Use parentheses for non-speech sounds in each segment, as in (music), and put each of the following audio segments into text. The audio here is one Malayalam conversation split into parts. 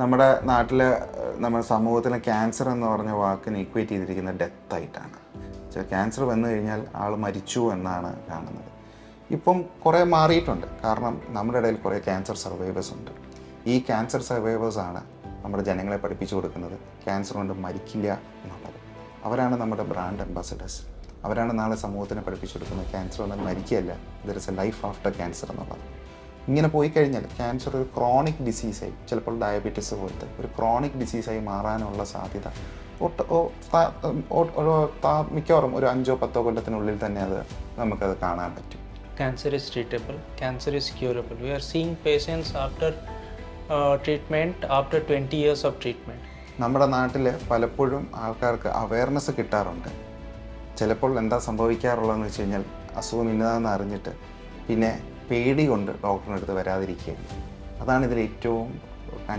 നമ്മുടെ നാട്ടിൽ നമ്മുടെ സമൂഹത്തിന് ക്യാൻസർ എന്ന് പറഞ്ഞ വാക്കിന് ഇക്വേറ്റ് ചെയ്തിരിക്കുന്ന ഡെത്തായിട്ടാണ് ക്യാൻസർ വന്നു കഴിഞ്ഞാൽ ആൾ മരിച്ചു എന്നാണ് കാണുന്നത്. ഇപ്പം കുറേ മാറിയിട്ടുണ്ട്. കാരണം നമ്മുടെ ഇടയിൽ കുറേ ക്യാൻസർ സർവൈവേഴ്സ് ഉണ്ട്. ഈ ക്യാൻസർ സർവൈവേഴ്സാണ് നമ്മുടെ ജനങ്ങളെ പഠിപ്പിച്ചു കൊടുക്കുന്നത് ക്യാൻസർ കൊണ്ട് മരിക്കില്ല എന്നുള്ളത്. അവരാണ് നമ്മുടെ ബ്രാൻഡ് അംബാസഡേഴ്സ് അവരാണ് നാളെ സമൂഹത്തിനെ പഠിപ്പിച്ചു കൊടുക്കുന്നത് ക്യാൻസർ കൊണ്ട് മരിക്കുകയല്ല. There is a life after cancer എന്നുള്ളത്. ഇങ്ങനെ പോയി കഴിഞ്ഞാൽ ക്യാൻസർ ഒരു ക്രോണിക് ഡിസീസായി ചിലപ്പോൾ ഡയബറ്റീസ് പോലത്തെ ഒരു ക്രോണിക് ഡിസീസായി മാറാനുള്ള സാധ്യത. മിക്കവാറും ഒരു അഞ്ചോ പത്തോ കൊല്ലത്തിനുള്ളിൽ തന്നെ അത് നമുക്കത് കാണാൻ പറ്റും. Cancer is treatable cancer is curable we are seeing patients after uh, treatment, after 20 years of treatment. നമ്മുടെ നാട്ടിൽ പലപ്പോഴും ആൾക്കാർക്ക് അവയർനെസ് കിട്ടാറുണ്ട്. ചിലപ്പോൾ എന്താ സംഭവിക്കാറുള്ളതെന്ന് വെച്ച് കഴിഞ്ഞാൽ അസുഖം ഇന്നതാണെന്ന് അറിഞ്ഞിട്ട് പിന്നെ പേടി കൊണ്ട് ഡോക്ടറിന്റെ അടുത്ത് വരാതിരിക്കുകയാണ്. അതാണ് ഇതിൽ ഏറ്റവും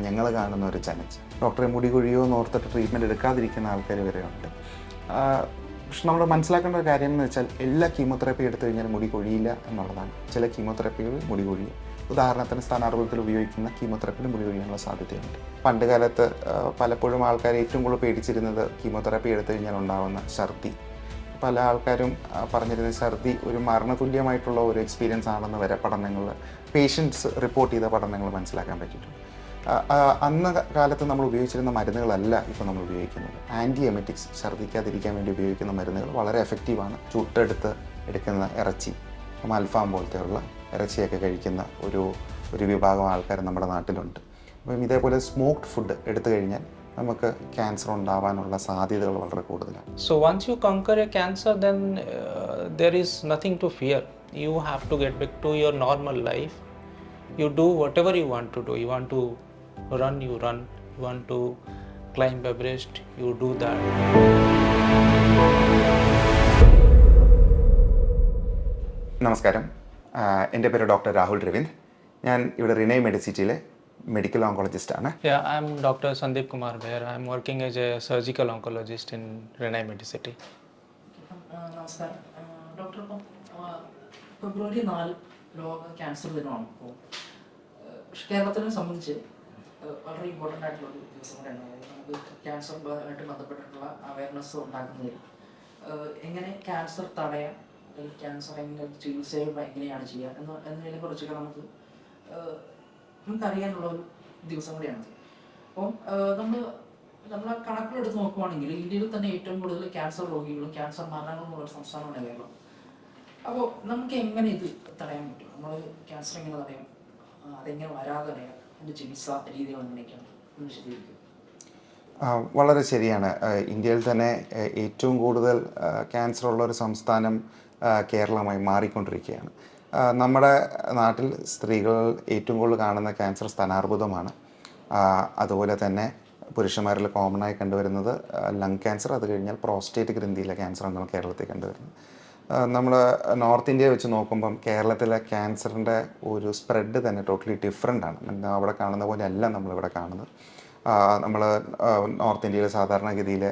ഞങ്ങൾ കാണുന്ന ഒരു ചലഞ്ച് ഡോക്ടറെ മുടി കുഴിയോ എന്ന് ഓർത്തിട്ട് ട്രീറ്റ്മെന്റ് എടുക്കാതിരിക്കുന്ന ആൾക്കാർ ഉണ്ട്. പക്ഷെ നമ്മൾ മനസ്സിലാക്കേണ്ട ഒരു കാര്യം എന്ന് വെച്ചാൽ എല്ലാ കീമോതെറാപ്പി എടുത്തു കഴിഞ്ഞാൽ മുടി കൊഴിയില്ല എന്നുള്ളതാണ്. ചില കീമോതെറാപ്പികൾ മുടി കൊഴിയും. ഉദാഹരണത്തിന് സ്ഥാനാർബുദത്തിൽ ഉപയോഗിക്കുന്ന കീമോതെറാപ്പിയിൽ മുടി കൊഴിയാനുള്ള സാധ്യതയുണ്ട്. പണ്ട് കാലത്ത് പലപ്പോഴും ആൾക്കാർ ഏറ്റവും കൂടുതൽ പേടിച്ചിരുന്നത് കീമോതെറാപ്പി എടുത്തു കഴിഞ്ഞാൽ ഉണ്ടാകുന്ന ഛർദി. പല ആൾക്കാരും പറഞ്ഞിരുന്നത് പറഞ്ഞിരുന്ന ഛർദി ഒരു മരണതുല്യമായിട്ടുള്ള ഒരു എക്സ്പീരിയൻസ് ആണെന്ന് വരെ പഠനങ്ങൾ പേഷ്യൻസ് റിപ്പോർട്ട് ചെയ്ത പഠനങ്ങൾ മനസ്സിലാക്കാൻ പറ്റിയിട്ടുണ്ട്. ആ, കാലത്ത് നമ്മൾ ഉപയോഗിച്ചിരുന്ന മരുന്നുകളല്ല ഇപ്പോൾ നമ്മൾ ഉപയോഗിക്കുന്നത്. ആന്റി എമറ്റിക്സ് ഛർദ്ദിക്കാതിരിക്കാൻ വേണ്ടി ഉപയോഗിക്കുന്ന മരുന്നുകൾ വളരെ എഫക്റ്റീവാണ് ചുട്ടെടുത്ത് എടുക്കുന്ന ഇറച്ചി അൽഫാം പോലത്തെയുള്ള ഇറച്ചിയൊക്കെ കഴിക്കുന്ന ഒരു ഒരു വിഭാഗം ആൾക്കാർ നമ്മുടെ നാട്ടിലുണ്ട്. അപ്പം ഇതേപോലെ സ്മോക്ക്ഡ് ഫുഡ് എടുത്തു കഴിഞ്ഞാൽ നമുക്ക് ക്യാൻസർ ഉണ്ടാവാനുള്ള സാധ്യതകൾ വളരെ കൂടുതലാണ് so once you conquer a cancer, then uh, there is nothing to fear. You have to get back to your normal life. You do whatever you want to do. You want to run, you run. You want to climb Everest, you do that. നമസ്കാരം എന്റെ പേര് ഡോക്ടർ രാഹുൽ രവിന്ദ് ഞാൻ ഇവിടെ റിനൈ മെഡിസിറ്റിയിലെ മെഡിക്കൽ ഓങ്കോളജിസ്റ്റ് ആണ്. I'm doctor Sandeep Kumar Behr. I working working as a surgical oncologist in Medicity. Medicity നമസ്കാരം. ഡോക്ടർ ഇപ്പം ആ, ഫെബ്രുവരി നാല് ലോക ക്യാൻസർ ദിനമാണ് ഇപ്പോൾ പക്ഷെ കേരളത്തിനെ സംബന്ധിച്ച് ആ, വളരെ ഇമ്പോർട്ടന്റ് ആയിട്ടുള്ള ഒരു ദിവസം കൂടെയാണ്. നമുക്ക് ക്യാൻസറുമായിട്ട് ബന്ധപ്പെട്ടിട്ടുള്ള അവയർനെസ് ഉണ്ടാക്കുന്നതിൽ എങ്ങനെ ക്യാൻസർ തടയാം? അല്ലെങ്കിൽ ക്യാൻസർ എങ്ങനെ ചികിത്സ എങ്ങനെയാണ് ചെയ്യുക? എന്ന് എന്നതിനെ കുറിച്ചൊക്കെ നമുക്ക് നമുക്കറിയാനുള്ള ഒരു ദിവസം കൂടിയാണ്. അപ്പം നമ്മൾ നമ്മൾ കണക്കിലെടുത്ത് നോക്കുവാണെങ്കിൽ ഇന്ത്യയിൽ തന്നെ ഏറ്റവും കൂടുതൽ ക്യാൻസർ രോഗികളും ക്യാൻസർ മരണങ്ങളും ഉള്ള സംസ്ഥാനമാണ് കേരളം. അപ്പോൾ നമുക്ക് എങ്ങനെ ഇത് തടയാൻ പറ്റും? നമ്മൾ ക്യാൻസർ എങ്ങനെ തടയാം? അതെങ്ങനെ വരാതെ തടയാം? അതിന്റെ ചികിത്സാ രീതികൾ എങ്ങനെയൊക്കെയാണ്? ഒന്ന് വളരെ ശരിയാണ്. ഇന്ത്യയിൽ തന്നെ ഏറ്റവും കൂടുതൽ ക്യാൻസർ ഉള്ള ഒരു സംസ്ഥാനം കേരളമായി മാറിക്കൊണ്ടിരിക്കുകയാണ്. നമ്മുടെ നാട്ടിൽ സ്ത്രീകൾ ഏറ്റവും കൂടുതൽ കാണുന്ന ക്യാൻസർ സ്ഥാനാർബുദമാണ് അതുപോലെ തന്നെ പുരുഷന്മാരിൽ കോമൺ ആയി കണ്ടുവരുന്നത് ലങ് ക്യാൻസർ അത് കഴിഞ്ഞാൽ പ്രോസ്റ്റേറ്റ് ഗ്രന്ഥിയിലെ ക്യാൻസറാണ് നമ്മൾ കേരളത്തിൽ കണ്ടുവരുന്നത്. നമ്മൾ നോർത്ത് ഇന്ത്യയെ വെച്ച് നോക്കുമ്പം കേരളത്തിലെ ക്യാൻസറിന്റെ ഒരു സ്പ്രെഡ് തന്നെ ടോട്ടലി ഡിഫറെന്റ് ആണ്. അവിടെ കാണുന്ന പോലെ അല്ല നമ്മളിവിടെ കാണുന്നത്. നമ്മൾ നോർത്ത് ഇന്ത്യയിൽ സാധാരണഗതിയിൽ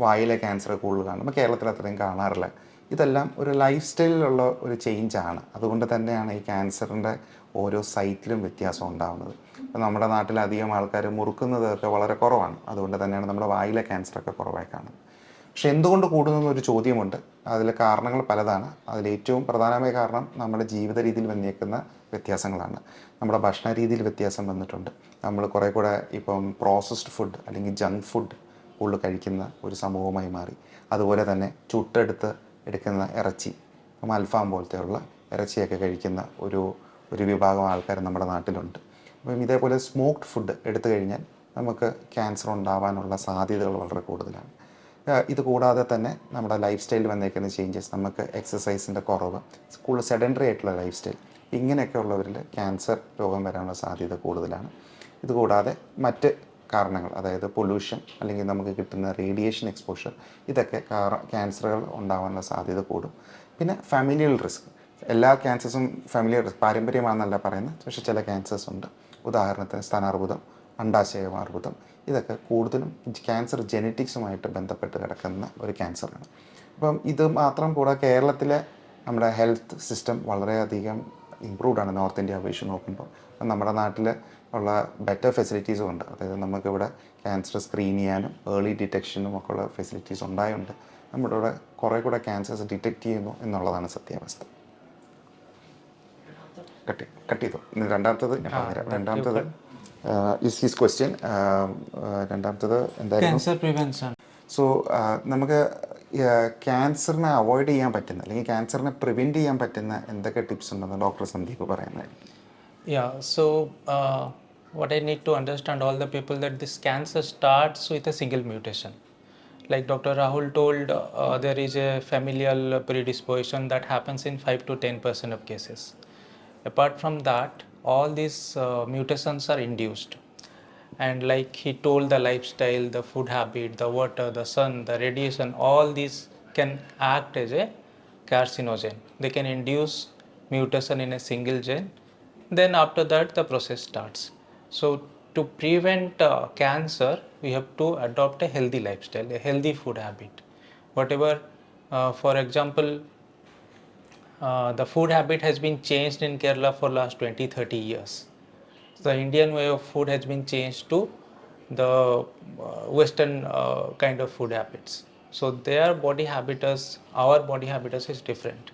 വായിലെ ക്യാൻസർ കൂടുതൽ കാണുമ്പോൾ കേരളത്തിൽ അത്രയും കാണാറില്ല. ഇതെല്ലാം ഒരു ലൈഫ് സ്റ്റൈലിലുള്ള ഒരു ചേഞ്ചാണ് അതുകൊണ്ട് തന്നെയാണ് ഈ ക്യാൻസറിന്റെ ഓരോ സൈറ്റിലും വ്യത്യാസം ഉണ്ടാകുന്നത് ഇപ്പം നമ്മുടെ നാട്ടിൽ അധികം ആൾക്കാർ മുറുക്കുന്നതൊക്കെ വളരെ കുറവാണ്. അതുകൊണ്ട് തന്നെയാണ് നമ്മുടെ വായിലെ ക്യാൻസറൊക്കെ കുറവായി കാണുന്നത്. പക്ഷെ എന്തുകൊണ്ട് കൂടുന്നു എന്നൊരു ചോദ്യമുണ്ട്. അതിൽ കാരണങ്ങൾ പലതാണ്. അതിൽ ഏറ്റവും പ്രധാനമായ കാരണം നമ്മുടെ ജീവിത രീതിയിൽ വന്നേക്കുന്ന വ്യത്യാസങ്ങളാണ്. നമ്മുടെ ഭക്ഷണ രീതിയിൽ വ്യത്യാസം വന്നിട്ടുണ്ട്. നമ്മൾ കുറേ കൂടെ ഇപ്പം പ്രോസസ്ഡ് ഫുഡ് അല്ലെങ്കിൽ ജങ്ക് ഫുഡ് കൂടുതൽ കഴിക്കുന്ന ഒരു സമൂഹമായി മാറി. അതുപോലെ തന്നെ ചുട്ടെടുത്ത് എടുക്കുന്ന ഇറച്ചി ഇപ്പം അൽഫാം പോലത്തെയുള്ള ഇറച്ചിയൊക്കെ കഴിക്കുന്ന ഒരു ഒരു വിഭാഗം ആൾക്കാർ നമ്മുടെ നാട്ടിലുണ്ട്. അപ്പം ഇതേപോലെ സ്മോക്ക്ഡ് ഫുഡ് എടുത്തു കഴിഞ്ഞാൽ നമുക്ക് ക്യാൻസർ ഉണ്ടാവാനുള്ള സാധ്യതകൾ വളരെ കൂടുതലാണ്. ഇത് കൂടാതെ തന്നെ നമ്മുടെ ലൈഫ് സ്റ്റൈലിൽ വന്നേക്കുന്ന ചേഞ്ചസ് നമുക്ക് എക്സസൈസിന്റെ കുറവ് സ്കൂൾ സെഡൻഡറി ആയിട്ടുള്ള ലൈഫ് സ്റ്റൈൽ ഇങ്ങനെയൊക്കെ ഉള്ളവരിൽ ക്യാൻസർ രോഗം വരാനുള്ള സാധ്യത കൂടുതലാണ്. ഇതുകൂടാതെ മറ്റ് കാരണങ്ങൾ അതായത് പൊല്യൂഷൻ അല്ലെങ്കിൽ നമുക്ക് കിട്ടുന്ന റേഡിയേഷൻ എക്സ്പോഷർ ഇതൊക്കെ ക്യാൻസറുകൾ ഉണ്ടാകാനുള്ള സാധ്യത കൂടും. പിന്നെ ഫാമിലിയൽ റിസ്ക് എല്ലാ ക്യാൻസേഴ്സും ഫാമിലിയൽ റിസ്ക് പാരമ്പര്യമാണെന്നല്ല പറയുന്നത് പക്ഷേ ചില ക്യാൻസേഴ്സ് ഉണ്ട്. ഉദാഹരണത്തിന് സ്ഥാനാർബുദം അണ്ടാശയമാർബുദം ഇതൊക്കെ കൂടുതലും ക്യാൻസർ ജെനറ്റിക്സുമായിട്ട് ബന്ധപ്പെട്ട് കിടക്കുന്ന ഒരു ക്യാൻസറാണ് അപ്പം ഇത് മാത്രം കൂടെ കേരളത്തിലെ നമ്മുടെ ഹെൽത്ത് സിസ്റ്റം വളരെയധികം ഇമ്പ്രൂവ്ഡ് ആണ്. നോർത്ത് ഇന്ത്യ അപേക്ഷിച്ച് നോക്കുമ്പോൾ നമ്മുടെ നാട്ടിൽ ഉള്ള ബെറ്റർ ഫെസിലിറ്റീസും ഉണ്ട്. അതായത് നമുക്കിവിടെ ക്യാൻസർ സ്ക്രീൻ ചെയ്യാനും ഏർലി ഡിറ്റക്ഷനും ഒക്കെ ഉള്ള ഫെസിലിറ്റീസ് ഉണ്ടായതുകൊണ്ട് നമ്മുടെ ഇവിടെ കുറേ കൂടെ ക്യാൻസേഴ്സ് ഡിറ്റക്റ്റ് ചെയ്യുന്നു എന്നുള്ളതാണ് സത്യാവസ്ഥ. കട്ടി കട്ട് ചെയ്തു. രണ്ടാമത്തത് ഞാൻ പറഞ്ഞുതരാം. രണ്ടാമത്തത് ഇസ് ഹിസ് ക്വസ്റ്റ്യൻ രണ്ടാമത്തത് എന്തായിരുന്നു. സോ നമുക്ക് ക്യാൻസറിനെ അവോയ്ഡ് ചെയ്യാൻ പറ്റുന്ന അല്ലെങ്കിൽ ക്യാൻസറിനെ പ്രിവെന്റ് ചെയ്യാൻ പറ്റുന്ന എന്തൊക്കെ ടിപ്സ് ഉണ്ടെന്ന് ഡോക്ടർ സന്ദീപ് പറയുന്നത് yeah so uh, what I need to understand all the people that this cancer starts with a single mutation. Like Dr. Rahul told, uh, there is a familial predisposition that happens in 5 to 10% of cases. Apart from that, all these uh, mutations are induced. And like he told, the lifestyle, the food habit, the water, the sun, the radiation, all these can act as a carcinogen. They can induce mutation in a single gene. Then after that, the process starts. So to prevent uh, cancer, we have to adopt a healthy lifestyle, a healthy food habit. Whatever, uh, for example, uh, the food habit has been changed in Kerala for last 20 30 years. The Indian way of food has been changed to the uh, Western uh, kind of food habits. So their body habitus, our body habitus is different.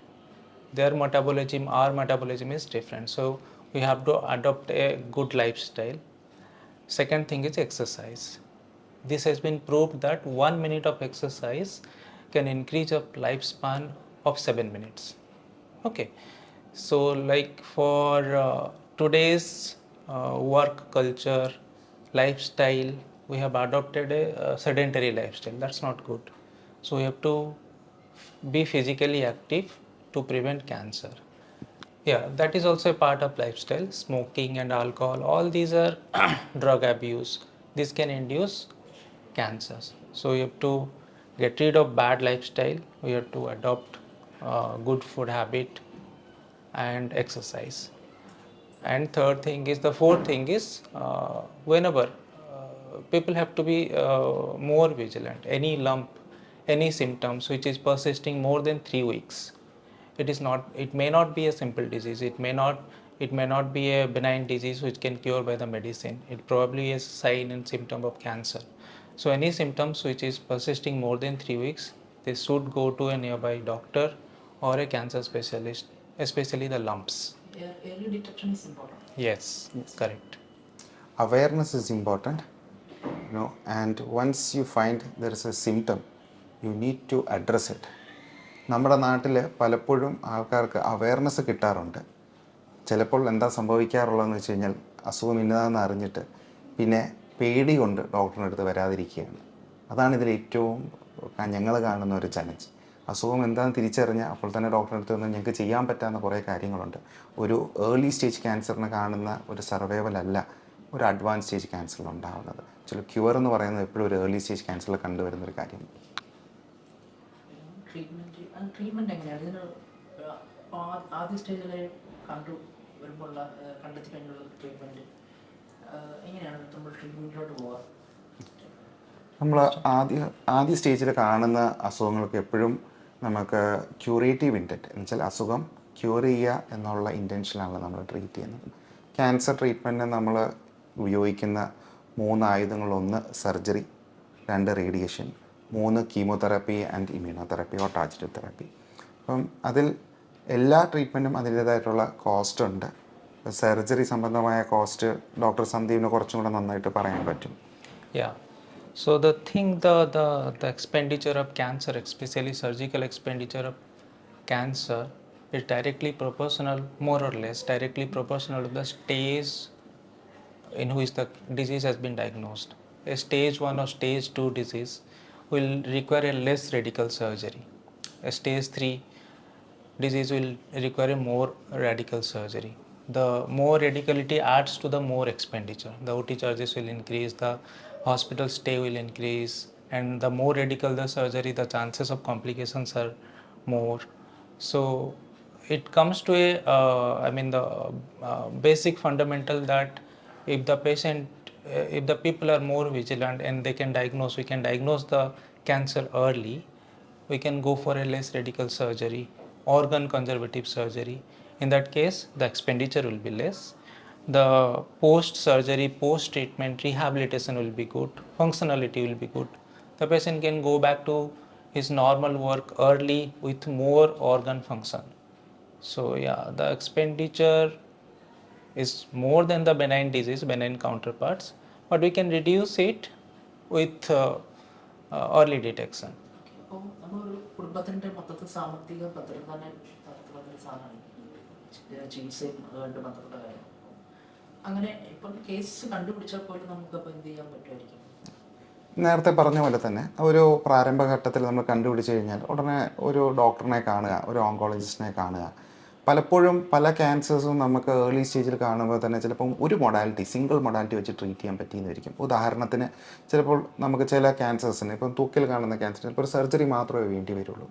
Their metabolism, our metabolism is different. So we have to adopt a good lifestyle. Second thing is exercise. This has been proved that one minute of exercise can increase a lifespan of seven minutes. Okay, so like for uh, today's uh, work culture, lifestyle, we have adopted a, uh sedentary lifestyle. That's not good. So we have to be physically active to prevent cancer. Yeah, that is also a part of lifestyle. Smoking and alcohol, all these are (clears throat) drug abuse. This can induce cancers. So we have to get rid of bad lifestyle. We have to adopt uh, good food habit and exercise. And third thing is the fourth thing is uh, whenever uh, people have to be uh, more vigilant. Any lump, any symptoms which is persisting more than three weeks it is not it may not be a simple disease. It may not it may not be a benign disease which can cure by the medicine. It probably is a sign and symptom of cancer. So any symptoms which is persisting more than 3 weeks they should go to a nearby doctor or a cancer specialist especially the lumps. Yeah, early detection is important. yes, correct. Awareness is important you know and once you find there is a symptom you need to address it നമ്മുടെ നാട്ടിൽ പലപ്പോഴും ആൾക്കാർക്ക് അവയർനെസ് കിട്ടാറുണ്ട്. ചിലപ്പോൾ എന്താ സംഭവിക്കാറുള്ളതെന്ന് വെച്ച് കഴിഞ്ഞാൽ അസുഖം ഇന്നതാണെന്ന് അറിഞ്ഞിട്ട് പിന്നെ പേടി കൊണ്ട് ഡോക്ടറിന്റെ അടുത്ത് വരാതിരിക്കുകയാണ്. അതാണ് ഇതിൽ ഏറ്റവും ഞങ്ങൾ കാണുന്ന ഒരു ചലഞ്ച് അസുഖം എന്താണെന്ന് തിരിച്ചറിഞ്ഞാൽ അപ്പോൾ തന്നെ ഡോക്ടറിന്റെ അടുത്ത് നിന്ന് ഞങ്ങൾക്ക് ചെയ്യാൻ പറ്റാവുന്ന കുറേ കാര്യങ്ങളുണ്ട്. ഒരു ഏർലി സ്റ്റേജ് ക്യാൻസറിന് കാണുന്ന ഒരു സർവൈവൽ അല്ല ഒരു അഡ്വാൻസ് സ്റ്റേജ് ക്യാൻസറിൽ ഉണ്ടാകുന്നത് ചില ക്യൂർ എന്ന് പറയുന്നത് എപ്പോഴും ഒരു ഏർലി സ്റ്റേജ് ക്യാൻസറിൽ കണ്ടുവരുന്ന ഒരു കാര്യം ട്രീറ്റ്മെന്റ് ട്രീറ്റ്മെന്റ് എങ്ങനെയാണ് ഇതിന് ആദ്യ സ്റ്റേജിൽ കണ്ടു വരുമ്പോൾ കണ്ടെത്തി കഴിഞ്ഞുള്ള ട്രീറ്റ്മെന്റ് എങ്ങനെയാണ് നമ്മൾ ട്രീറ്റ്മെന്റിലോട്ട് പോവുക? നമ്മൾ ആദ്യ ആദ്യ സ്റ്റേജിൽ കാണുന്ന അസുഖങ്ങൾക്ക് എപ്പോഴും നമുക്ക് ക്യൂറേറ്റീവ് ഇന്റന്റ് എന്ന് വെച്ചാൽ അസുഖം ക്യൂർ ചെയ്യുക എന്നുള്ള ഇന്റൻഷനാണ് നമ്മൾ ട്രീറ്റ് ചെയ്യുന്നത്. ക്യാൻസർ ട്രീറ്റ്മെന്റിന് നമ്മൾ ഉപയോഗിക്കുന്ന മൂന്ന് ആയുധങ്ങളൊന്ന് സർജറി രണ്ട് റേഡിയേഷൻ മൂന്ന് chemotherapy and immunotherapy or target therapy അപ്പം അതിൽ എല്ലാ ട്രീറ്റ്മെന്റും അതിന്റേതായിട്ടുള്ള കോസ്റ്റ് ഉണ്ട്. സർജറി സംബന്ധമായ കോസ്റ്റ് ഡോക്ടർ സന്ദീപിന് കുറച്ചും കൂടെ നന്നായിട്ട് പറയാൻ പറ്റും. Yeah so the thing the the the expenditure of cancer especially surgical expenditure of cancer it directly proportional more or less directly proportional of the stage in whose the disease has been diagnosed a stage one or stage two disease will require a less radical surgery. A stage three disease will require a more radical surgery. The more radicality adds to the more expenditure. The OT charges will increase, the hospital stay will increase, and the more radical the surgery, the chances of complications are more. So it comes to a, uh, I mean, the uh, basic fundamental that if the patient, Uh, if the people are more vigilant and they can diagnose, we can diagnose the cancer early, we can go for a less radical surgery, organ conservative surgery. In that case, the expenditure will be less the post surgery, post treatment rehabilitation will be good, functionality will be good. The patient can go back to his normal work early with more organ function. So, yeah, the expenditure is more than the benign disease, benign counterparts, but we can reduce it with uh, uh, early detection. അപ്പോൾ നമ്മളൊരു കുടുംബത്തിന്റെ മൊത്തത്തിൽ സാമ്പത്തിക ഭദ്രത തന്നെ തരത്തിലുള്ള സാധനമാണ്. ചി- ചികിത്സയും അതുമായിട്ട് ബന്ധപ്പെട്ട കാര്യം. അങ്ങനെ ഇപ്പം കേസ് കണ്ടുപിടിച്ചാൽ പോലും നമുക്കപ്പോൾ എന്ത് ചെയ്യാൻ പറ്റുമായിരിക്കും? നേരത്തെ പറഞ്ഞ പോലെ തന്നെ ഒരു പ്രാരംഭഘട്ടത്തിൽ നമ്മൾ കണ്ടുപിടിച്ച് കഴിഞ്ഞാൽ ഉടനെ ഒരു ഡോക്ടറിനെ കാണുക ഒരു ഓങ്കോളജിസ്റ്റിനെ കാണുക പലപ്പോഴും പല ക്യാൻസേഴ്സും നമുക്ക് ഏർലി സ്റ്റേജിൽ കാണുമ്പോൾ തന്നെ ചിലപ്പം ഒരു മൊഡാലിറ്റി സിംഗിൾ മൊഡാലിറ്റി വെച്ച് ട്രീറ്റ് ചെയ്യാൻ പറ്റിയെന്ന് വരിക്കും ഉദാഹരണത്തിന് ചിലപ്പോൾ നമുക്ക് ചില ക്യാൻസേഴ്സിന് ഇപ്പം തൂക്കിൽ കാണുന്ന ക്യാൻസറിന് ഇപ്പോൾ സർജറി മാത്രമേ വേണ്ടി വരുള്ളൂ.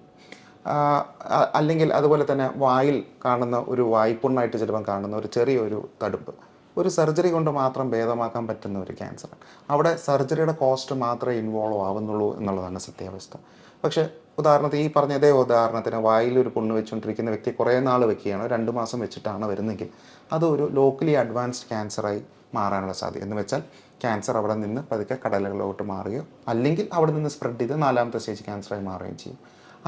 അല്ലെങ്കിൽ അതുപോലെ തന്നെ വായിൽ കാണുന്ന ഒരു വായ്പുണ്ണായിട്ട് ചിലപ്പം കാണുന്ന ഒരു ചെറിയൊരു തടുപ്പ്. ഒരു സർജറി കൊണ്ട് മാത്രം ഭേദമാക്കാൻ പറ്റുന്ന ഒരു ക്യാൻസർ അവിടെ സർജറിയുടെ കോസ്റ്റ് മാത്രമേ ഇൻവോൾവ് ആവുന്നുള്ളൂ എന്നുള്ളതാണ് സത്യാവസ്ഥ. പക്ഷേ ഉദാഹരണത്തിന് ഈ പറഞ്ഞ ഇതേ ഉദാഹരണത്തിന് വായിൽ ഒരു പുണ്ണ് വെച്ചുകൊണ്ടിരിക്കുന്ന വ്യക്തി കുറേ നാൾ വെക്കുകയാണ് രണ്ട് മാസം വെച്ചിട്ടാണ് വരുന്നെങ്കിൽ അത് ഒരു ലോക്കലി അഡ്വാൻസ്ഡ് ക്യാൻസറായി മാറാനുള്ള സാധ്യത. എന്ന് വെച്ചാൽ ക്യാൻസർ അവിടെ നിന്ന് പതുക്കെ കടലുകളിലോട്ട് മാറുകയോ അല്ലെങ്കിൽ അവിടെ നിന്ന് സ്പ്രെഡ് ചെയ്ത് നാലാമത്തെ സ്റ്റേജ് ക്യാൻസറായി മാറുകയും ചെയ്യും.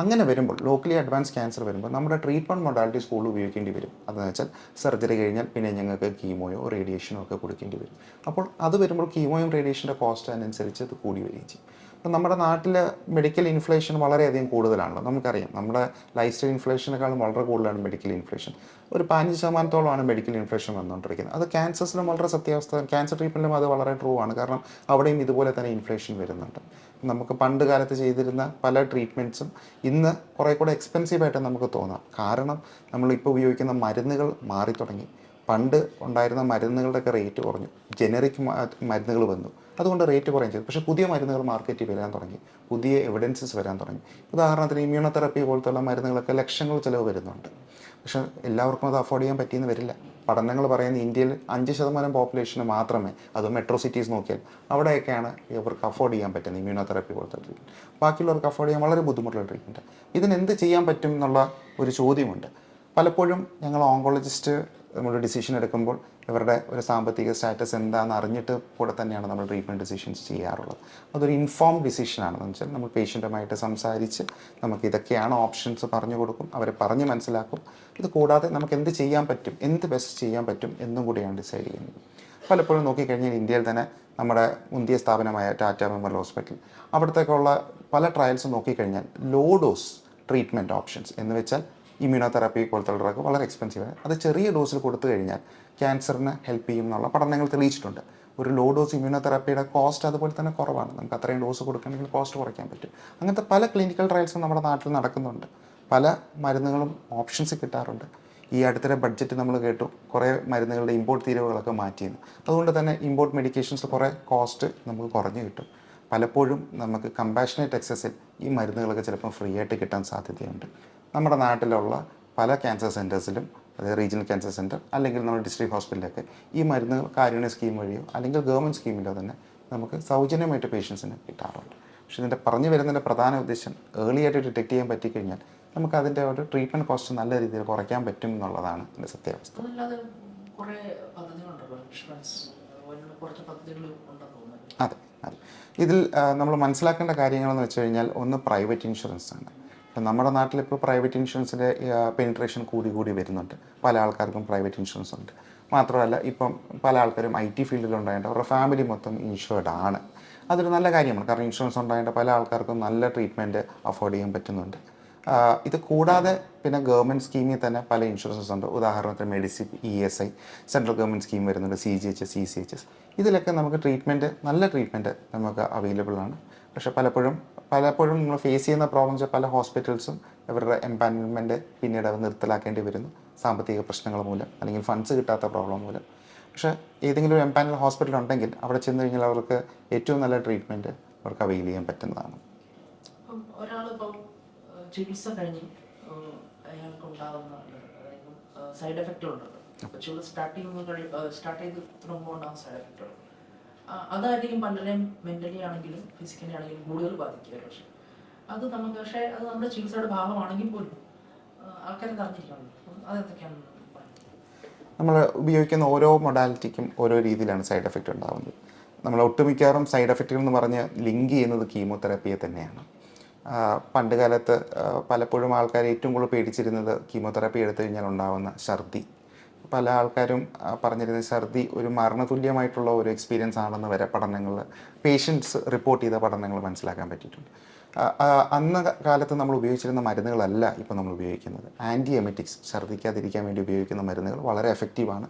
അങ്ങനെ വരുമ്പോൾ ലോക്കലി അഡ്വാൻസ് ക്യാൻസർ വരുമ്പോൾ നമ്മുടെ ട്രീറ്റ്മെന്റ് മൊഡാലിറ്റീസ് കൂടുതൽ ഉപയോഗിക്കേണ്ടി വരും. അതെന്ന് വെച്ചാൽ സർജറി കഴിഞ്ഞാൽ പിന്നെ ഞങ്ങൾക്ക് കീമോയോ റേഡിയേഷനോ ഒക്കെ കൊടുക്കേണ്ടി വരും. അപ്പോൾ അത് വരുമ്പോൾ കീമോയും റേഡിയേഷന്റെ കോസ്റ്റ് അതിനനുസരിച്ച് അത് കൂടി വരികയും ചെയ്യും. അപ്പം നമ്മുടെ നാട്ടിൽ മെഡിക്കൽ ഇൻഫ്ലേഷൻ വളരെയധികം കൂടുതലാണല്ലോ. നമുക്കറിയാം. നമ്മുടെ ലൈഫ് സ്റ്റൈൽ ഇൻഫ്ലേഷനേക്കാളും വളരെ കൂടുതലാണ് മെഡിക്കൽ ഇൻഫ്ലേഷൻ ഒരു പതിനഞ്ച് ശതമാനത്തോളമാണ് മെഡിക്കൽ ഇൻഫ്ലേഷൻ വന്നുകൊണ്ടിരിക്കുന്നത്. അത് ക്യാൻസേഴ്സിനും വളരെ സത്യാവസ്ഥ ക്യാൻസർ ട്രീറ്റ്മെന്റിലും അത് വളരെ ട്രൂ ആണ്. കാരണം അവിടെയും ഇതുപോലെ തന്നെ ഇൻഫ്ലേഷൻ വരുന്നുണ്ട്. നമുക്ക് പണ്ട് കാലത്ത് ചെയ്തിരുന്ന പല ട്രീറ്റ്മെന്റ്സും ഇന്ന് കുറേ കൂടെ എക്സ്പെൻസീവായിട്ട് നമുക്ക് തോന്നാം. കാരണം നമ്മളിപ്പോൾ ഉപയോഗിക്കുന്ന മരുന്നുകൾ മാറി തുടങ്ങി പണ്ട് ഉണ്ടായിരുന്ന മരുന്നുകളുടെയൊക്കെ റേറ്റ് കുറഞ്ഞു. ജനറിക് മരുന്നുകൾ വന്നു. അതുകൊണ്ട് റേറ്റ് കുറയും ചെയ്തു. പക്ഷേ പുതിയ മരുന്നുകൾ മാർക്കറ്റിൽ വരാൻ തുടങ്ങി. പുതിയ എവിഡൻസസ് വരാൻ തുടങ്ങി. ഉദാഹരണത്തിന് ഇമ്മ്യൂണോതെറപ്പി പോലത്തുള്ള മരുന്നുകളൊക്കെ ലക്ഷങ്ങൾ ചിലവ് വരുന്നുണ്ട്. പക്ഷെ എല്ലാവർക്കും അത് അഫോർഡ് ചെയ്യാൻ പറ്റിയെന്ന് വരില്ല. പഠനങ്ങൾ പറയുന്ന ഇന്ത്യയിൽ അഞ്ച് ശതമാനം പോപ്പുലേഷന് മാത്രമേ അത് മെട്രോ സിറ്റീസ് നോക്കിയാൽ അവിടെയൊക്കെയാണ് ഇവർക്ക് അഫോർഡ് ചെയ്യാൻ പറ്റുന്നത് ഇമ്മ്യൂണോതെറപ്പി പോലത്തെ ട്രീറ്റ്മെന്റ് ബാക്കിയുള്ളവർക്ക് അഫോർഡ് ചെയ്യാൻ വളരെ ബുദ്ധിമുട്ടുള്ള ട്രീറ്റ്മെന്റ് ഇതിന് എന്ത് ചെയ്യാൻ പറ്റും എന്നുള്ള ഒരു ചോദ്യമുണ്ട്. പലപ്പോഴും ഞങ്ങൾ ഓങ്കോളജിസ്റ്റ് നമ്മൾ ഡിസിഷൻ എടുക്കുമ്പോൾ ഇവരുടെ ഒരു സാമ്പത്തിക സ്റ്റാറ്റസ് എന്താണെന്ന് അറിഞ്ഞിട്ട് കൂടെ തന്നെയാണ് നമ്മൾ ട്രീറ്റ്മെന്റ് ഡിസിഷൻസ് ചെയ്യാറുള്ളത്. അതൊരു ഇൻഫോം ഡിസിഷനാണെന്ന് വെച്ചാൽ നമ്മൾ പേഷ്യന്റുമായിട്ട് സംസാരിച്ച് നമുക്ക് ഇതൊക്കെയാണ് ഓപ്ഷൻസ് പറഞ്ഞു കൊടുക്കും അവരെ പറഞ്ഞ് മനസ്സിലാക്കും. ഇത് കൂടാതെ നമുക്ക് എന്ത് ചെയ്യാൻ പറ്റും എന്ത് ബെസ്റ്റ് ചെയ്യാൻ പറ്റും എന്നും കൂടിയാണ് ഡിസൈഡ് ചെയ്യുന്നത്. പലപ്പോഴും നോക്കിക്കഴിഞ്ഞാൽ ഇന്ത്യയിൽ തന്നെ നമ്മുടെ മുന്തിയ സ്ഥാപനമായ ടാറ്റ മെമ്മോറിയൽ ഹോസ്പിറ്റൽ അവിടത്തേക്കുള്ള പല ട്രയൽസും നോക്കിക്കഴിഞ്ഞാൽ ലോ ഡോസ് ട്രീറ്റ്മെന്റ് ഓപ്ഷൻസ് എന്ന് വെച്ചാൽ ഇമ്മ്യൂണോതെറാപ്പി പോലത്തെ ഡ്രഗ് വളരെ എക്സ്പെൻസീവ് ആണ്. അത് ചെറിയ ഡോസിൽ കൊടുത്തു കഴിഞ്ഞാൽ ക്യാൻസറിന് ഹെൽപ്പ് ചെയ്യും എന്നുള്ള പഠനങ്ങൾ തെളിയിച്ചിട്ടുണ്ട്. ഒരു ലോ ഡോസ് ഇമ്മ്യൂണോതെറാപ്പിയുടെ കോസ്റ്റ് അതുപോലെ തന്നെ കുറവാണ്. നമുക്ക് അത്രയും ഡോസ് കൊടുക്കണമെങ്കിൽ കോസ്റ്റ് കുറയ്ക്കാൻ പറ്റും. അങ്ങനത്തെ പല ക്ലിനിക്കൽ ട്രയൽസും നമ്മുടെ നാട്ടിൽ നടക്കുന്നുണ്ട്. പല മരുന്നുകളും ഓപ്ഷൻസ് കിട്ടാറുണ്ട്. ഈ അടുത്തിടെ ബഡ്ജറ്റ് നമ്മൾ കേട്ടു. കുറേ മരുന്നുകളുടെ ഇമ്പോർട്ട് തീരുവകളൊക്കെ മാറ്റിയെന്ന്. അതുകൊണ്ട് തന്നെ ഇമ്പോർട്ട് മെഡിക്കേഷൻസ് കുറേ കോസ്റ്റ് നമുക്ക് കുറഞ്ഞു കിട്ടും. പലപ്പോഴും നമുക്ക് കമ്പാഷനേറ്റ് എക്സസിൽ ഈ മരുന്നുകളൊക്കെ ചിലപ്പോൾ ഫ്രീ ആയിട്ട് കിട്ടാൻ സാധ്യതയുണ്ട്. നമ്മുടെ നാട്ടിലുള്ള പല ക്യാൻസർ സെന്റേഴ്സിലും അതായത് റീജിയണൽ ക്യാൻസർ സെന്റർ അല്ലെങ്കിൽ നമ്മുടെ ഡിസ്ട്രിക്ട് ഹോസ്പിറ്റലിലൊക്കെ ഈ മരുന്നുകൾ കാരുണ്യ സ്കീം വഴിയോ അല്ലെങ്കിൽ ഗവൺമെന്റ് സ്കീമിലോ തന്നെ നമുക്ക് സൗജന്യമായിട്ട് പേഷ്യൻസിന് കിട്ടാറുണ്ട്. പക്ഷെ ഇതിന്റെ പറഞ്ഞു വരുന്നതിന്റെ പ്രധാന ഉദ്ദേശം ഏർലി ആയിട്ട് ഡിറ്റക്ട് ചെയ്യാൻ പറ്റിക്കഴിഞ്ഞാൽ നമുക്ക് അതിന്റെ ഒരു ട്രീറ്റ്മെന്റ് കോസ്റ്റ് നല്ല രീതിയിൽ കുറയ്ക്കാൻ പറ്റും എന്നുള്ളതാണ് എന്റെ സത്യാവസ്ഥ. അതെ അതെ. ഇതിൽ നമ്മൾ മനസ്സിലാക്കേണ്ട കാര്യങ്ങളെന്ന് വെച്ച് കഴിഞ്ഞാൽ ഒന്ന് പ്രൈവറ്റ് ഇൻഷുറൻസ് ആണ്. ഇപ്പം നമ്മുടെ നാട്ടിലിപ്പോൾ പ്രൈവറ്റ് ഇൻഷുറൻസിന്റെ പെനിട്രേഷൻ കൂടി കൂടി വരുന്നുണ്ട്. പല ആൾക്കാർക്കും പ്രൈവറ്റ് ഇൻഷുറൻസ് ഉണ്ട്. മാത്രമല്ല ഇപ്പം പല ആൾക്കാരും ഐ ടി ഫീൽഡിലുണ്ടായിട്ട് അവരുടെ ഫാമിലി മൊത്തം ഇൻഷുർഡ് ആണ്. അതൊരു നല്ല കാര്യമാണ്. കാരണം ഇൻഷുറൻസ് ഉണ്ടായിട്ട് പല ആൾക്കാർക്കും നല്ല ട്രീറ്റ്മെന്റ് അഫോർഡ് ചെയ്യാൻ പറ്റുന്നുണ്ട്. ഇത് കൂടാതെ പിന്നെ ഗവൺമെന്റ് സ്കീമിൽ തന്നെ പല ഇൻഷുറൻസസ് ഉണ്ട്. ഉദാഹരണത്തിന് medicine E S I central government scheme വരുന്നുണ്ട് C G H S C C H S. ഇതിലൊക്കെ നമുക്ക് ട്രീറ്റ്മെന്റ് നല്ല ട്രീറ്റ്മെന്റ് നമുക്ക് അവൈലബിൾ ആണ്. പക്ഷേ പലപ്പോഴും പലപ്പോഴും നമ്മൾ ഫേസ് ചെയ്യുന്ന പ്രോബ്ലംസ് പല ഹോസ്പിറ്റൽസും ഇവരുടെ എംപാനൽമെന്റ് പിന്നീട് അവർ നിർത്തലാക്കേണ്ടി വരുന്നു. സാമ്പത്തിക പ്രശ്നങ്ങൾ മൂലം അല്ലെങ്കിൽ ഫണ്ട്സ് കിട്ടാത്ത പ്രോബ്ലം മൂലം. പക്ഷേ ഏതെങ്കിലും ഒരു എംപാനൽ ഹോസ്പിറ്റൽ ഉണ്ടെങ്കിൽ അവിടെ ചെന്ന് കഴിഞ്ഞാൽ അവർക്ക് ഏറ്റവും നല്ല ട്രീറ്റ്മെന്റ് അവർക്ക് അവൈൽ ചെയ്യാൻ പറ്റുന്നതാണ്. ഒരാളിപ്പം ചികിത്സ കഴിഞ്ഞ് ഏഹ്, അയാൾക്കുണ്ടാകുന്ന അതായത് സൈഡ് എഫക്റ്റുകളുണ്ടല്ലോ കൊച്ചുകൾ സ്റ്റാർട്ട് ചെയ്യുന്ന സ്റ്റാർട്ട് ചെയ്ത് തുടങ്ങുമ്പോൾ ഉണ്ടാകുന്ന സൈഡ് എഫക്റ്റുകൾ അതായിരിക്കും പലരെയും മെന്റലി ആണെങ്കിലും ഫിസിക്കലി ആണെങ്കിലും കൂടുതൽ ബാധിക്കുക പക്ഷെ. അത് നമുക്ക് പക്ഷേ അത് നമ്മുടെ ചികിത്സയുടെ ഭാഗമാണെങ്കിൽ പോലും ആൾക്കാരെ അറിഞ്ഞിരിക്കണം. അതെന്തൊക്കെയാണ് നമ്മൾ ഉപയോഗിക്കുന്ന ഓരോ മൊഡാലിറ്റിക്കും ഓരോ രീതിയിലാണ് സൈഡ് എഫക്റ്റ് ഉണ്ടാകുന്നത് നമ്മൾ ഒട്ടുമിക്കാറും സൈഡ് എഫക്റ്റുകൾ എന്ന് പറഞ്ഞ് ലിങ്ക് ചെയ്യുന്നത് കീമോതെറാപ്പിയെ തന്നെയാണ്. പണ്ടുകാലത്ത് പണ്ട് കാലത്ത് പലപ്പോഴും ആൾക്കാർ ഏറ്റവും കൂടുതൽ പേടിച്ചിരുന്നത് കീമോതെറാപ്പി എടുത്തു കഴിഞ്ഞാൽ ഉണ്ടാകുന്ന ഛർദി. പല ആൾക്കാരും പറഞ്ഞിരുന്ന പറഞ്ഞിരുന്നത് ഛർദി ഒരു മരണതുല്യമായിട്ടുള്ള ഒരു എക്സ്പീരിയൻസ് ആണെന്ന് വരെ പഠനങ്ങൾ പേഷ്യൻസ് റിപ്പോർട്ട് ചെയ്ത പഠനങ്ങൾ മനസ്സിലാക്കാൻ പറ്റിയിട്ടുണ്ട്. അന്ന കാലത്ത് നമ്മൾ ഉപയോഗിച്ചിരുന്ന മരുന്നുകളല്ല ഇപ്പോൾ നമ്മൾ ഉപയോഗിക്കുന്നത്. ആന്റി എമറ്റിക്സ് ഛർദ്ദിക്കാതിരിക്കാൻ വേണ്ടി ഉപയോഗിക്കുന്ന മരുന്നുകൾ വളരെ എഫക്റ്റീവാണ്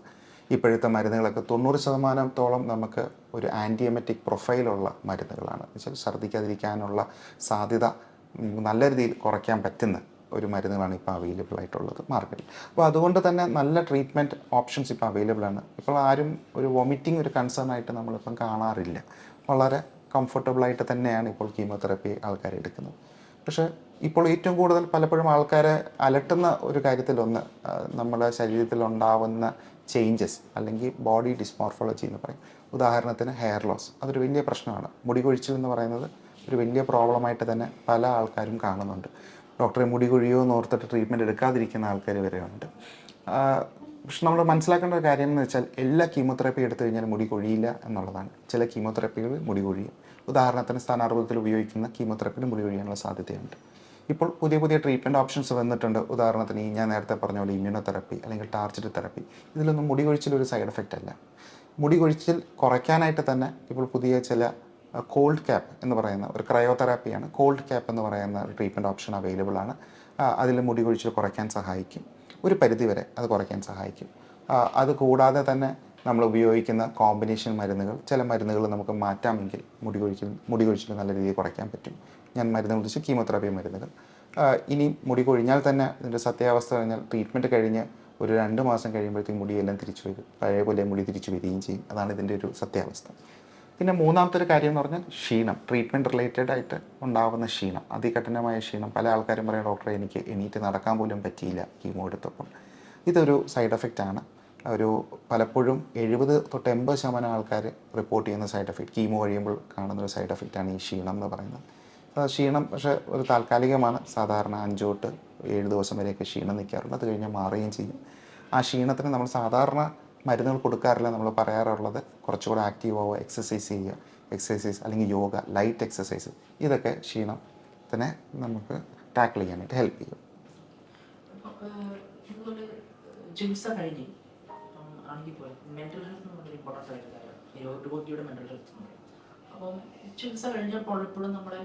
ഇപ്പോഴത്തെ മരുന്നുകളൊക്കെ തൊണ്ണൂറ് ശതമാനത്തോളം നമുക്ക് ഒരു ആന്റി എമറ്റിക് പ്രൊഫൈലുള്ള മരുന്നുകളാണ്. വെച്ചാൽ ഛർദ്ദിക്കാതിരിക്കാനുള്ള സാധ്യത നല്ല രീതിയിൽ കുറയ്ക്കാൻ പറ്റുന്ന ഒരു മരുന്നുകളാണ് ഇപ്പോൾ അവൈലബിൾ ആയിട്ടുള്ളത് മാർക്കറ്റിൽ അപ്പോൾ അതുകൊണ്ട് തന്നെ നല്ല ട്രീറ്റ്മെന്റ് ഓപ്ഷൻസ് ഇപ്പോൾ അവൈലബിൾ ആണ്. ഇപ്പോൾ ആരും ഒരു വൊമിറ്റിംഗ് ഒരു കൺസേൺ ആയിട്ട് നമ്മളിപ്പം കാണാറില്ല. വളരെ കംഫർട്ടബിളായിട്ട് തന്നെയാണ് ഇപ്പോൾ കീമോതെറാപ്പി ആൾക്കാർ എടുക്കുന്നത്. പക്ഷേ ഇപ്പോൾ ഏറ്റവും കൂടുതൽ പലപ്പോഴും ആൾക്കാരെ അലട്ടുന്ന ഒരു കാര്യത്തിലൊന്ന് നമ്മുടെ ശരീരത്തിൽ ഉണ്ടാവുന്ന ചേഞ്ചസ് അല്ലെങ്കിൽ ബോഡി ഡിസ്മോർഫോളജി എന്ന് പറയും. ഉദാഹരണത്തിന് ഹെയർ ലോസ് അതൊരു വലിയ പ്രശ്നമാണ്. മുടി കൊഴിച്ചിൽ എന്ന് പറയുന്നത് ഒരു വലിയ പ്രോബ്ലമായിട്ട് തന്നെ പല ആൾക്കാരും കാണുന്നുണ്ട്. ഡോക്ടറെ മുടി കൊഴിയോ എന്ന് ട്രീറ്റ്മെന്റ് എടുക്കാതിരിക്കുന്ന ആൾക്കാർ വരെ ഉണ്ട് ആ, പക്ഷെ നമ്മൾ മനസ്സിലാക്കേണ്ട ഒരു കാര്യം എന്ന് വെച്ചാൽ എല്ലാ കീമോതെറാപ്പി എടുത്തു കഴിഞ്ഞാൽ മുടി കൊഴിയില്ല എന്നുള്ളതാണ്. ചില കീമോതെറാപ്പികൾ മുടി കൊഴിയും. ഉദാഹരണത്തിന് സ്ഥാനാർബുദത്തിൽ ഉപയോഗിക്കുന്ന കീമോതെറാപ്പിയിൽ മുടി കൊഴിയാനുള്ള സാധ്യതയുണ്ട്. ഇപ്പോൾ പുതിയ പുതിയ ട്രീറ്റ്മെന്റ് ഓപ്ഷൻസ് വന്നിട്ടുണ്ട്. ഉദാഹരണത്തിന് ഈ ഞാൻ നേരത്തെ പറഞ്ഞ പോലെ ഇമ്മ്യൂണോതെറാപ്പി അല്ലെങ്കിൽ ടാർജറ്റ് തെറാപ്പി ഇതിലൊന്നും മുടി കൊഴിച്ചിൽ ഒരു സൈഡ് എഫക്റ്റ് അല്ല. മുടി കൊഴിച്ചിൽ കുറയ്ക്കാനായിട്ട് തന്നെ ഇപ്പോൾ പുതിയ ചില കോൾഡ് ക്യാപ്പ് എന്ന് പറയുന്ന ഒരു ക്രയോതെറാപ്പിയാണ് കോൾഡ് ക്യാപ്പ് എന്ന് പറയുന്ന ഒരു ട്രീറ്റ്മെന്റ് ഓപ്ഷൻ അവൈലബിൾ ആണ്. അതിൽ മുടി കൊഴിച്ചിൽ കുറയ്ക്കാൻ സഹായിക്കും. ഒരു പരിധിവരെ അത് കുറയ്ക്കാൻ സഹായിക്കും. അത് കൂടാതെ തന്നെ നമ്മൾ ഉപയോഗിക്കുന്ന കോമ്പിനേഷൻ മരുന്നുകൾ ചില മരുന്നുകൾ നമുക്ക് മാറ്റാമെങ്കിൽ മുടി കൊഴിച്ചിൽ മുടി കൊഴിച്ചിൽ നല്ല രീതിയിൽ കുറയ്ക്കാൻ പറ്റും. ഞാൻ മരുന്നുകൾ കുറിച്ച് കീമോതെറാപ്പി മരുന്നുകൾ. ഇനി മുടി കൊഴിഞ്ഞാൽ തന്നെ ഇതിന്റെ സത്യാവസ്ഥ കഴിഞ്ഞാൽ ട്രീറ്റ്മെന്റ് കഴിഞ്ഞ് ഒരു രണ്ട് മാസം കഴിയുമ്പോഴത്തേക്കും മുടിയെല്ലാം തിരിച്ചു വരും. പഴയ പോലെ മുടി തിരിച്ചു വരികയും ചെയ്യും. അതാണ് ഇതിന്റെ ഒരു സത്യാവസ്ഥ. പിന്നെ മൂന്നാമത്തെ ഒരു കാര്യം എന്ന് പറഞ്ഞാൽ ക്ഷീണം ട്രീറ്റ്മെന്റ് റിലേറ്റഡ് ആയിട്ട് ഉണ്ടാകുന്ന ക്ഷീണം അതികഠിനമായ ക്ഷീണം. പല ആൾക്കാരും പറയും ഡോക്ടറെ എനിക്ക് എണീറ്റ് നടക്കാൻ പോലും പറ്റിയില്ല കീമോ എടുത്തപ്പം ഇതൊരു സൈഡ് എഫക്റ്റ് ആണ്. ഒരു പലപ്പോഴും എഴുപത് തൊട്ട് എൺപത് ശതമാനം ആൾക്കാർ റിപ്പോർട്ട് ചെയ്യുന്ന സൈഡ് എഫക്റ്റ് കീമോ കഴിയുമ്പോൾ കാണുന്ന ഒരു സൈഡ് എഫക്റ്റാണ് ഈ ക്ഷീണം എന്ന് പറയുന്നത്. ക്ഷീണം പക്ഷേ ഒരു താൽക്കാലികമാണ്. സാധാരണ അഞ്ചോട്ട് ഏഴ് ദിവസം വരെയൊക്കെ ക്ഷീണം നിൽക്കാറുണ്ട്. അത് കഴിഞ്ഞാൽ മാറുകയും ചെയ്യും. ആ ക്ഷീണത്തിന് നമ്മൾ സാധാരണ മരുന്നുകൾ കൊടുക്കാറില്ല നമ്മൾ പറയാറുള്ളത്. കുറച്ചുകൂടെ ആക്റ്റീവ് ആവുക എക്സസൈസ് ചെയ്യുക. എക്സസൈസ് അല്ലെങ്കിൽ യോഗ ലൈറ്റ് എക്സസൈസ് ഇതൊക്കെ ക്ഷീണത്തിനെ നമുക്ക് ടാക്കിൾ ചെയ്യാനായിട്ട് ഹെൽപ്പ് ചെയ്യും. ചികിത്സ കഴിഞ്ഞപ്പോൾ ഇപ്പോഴും നമ്മുടെ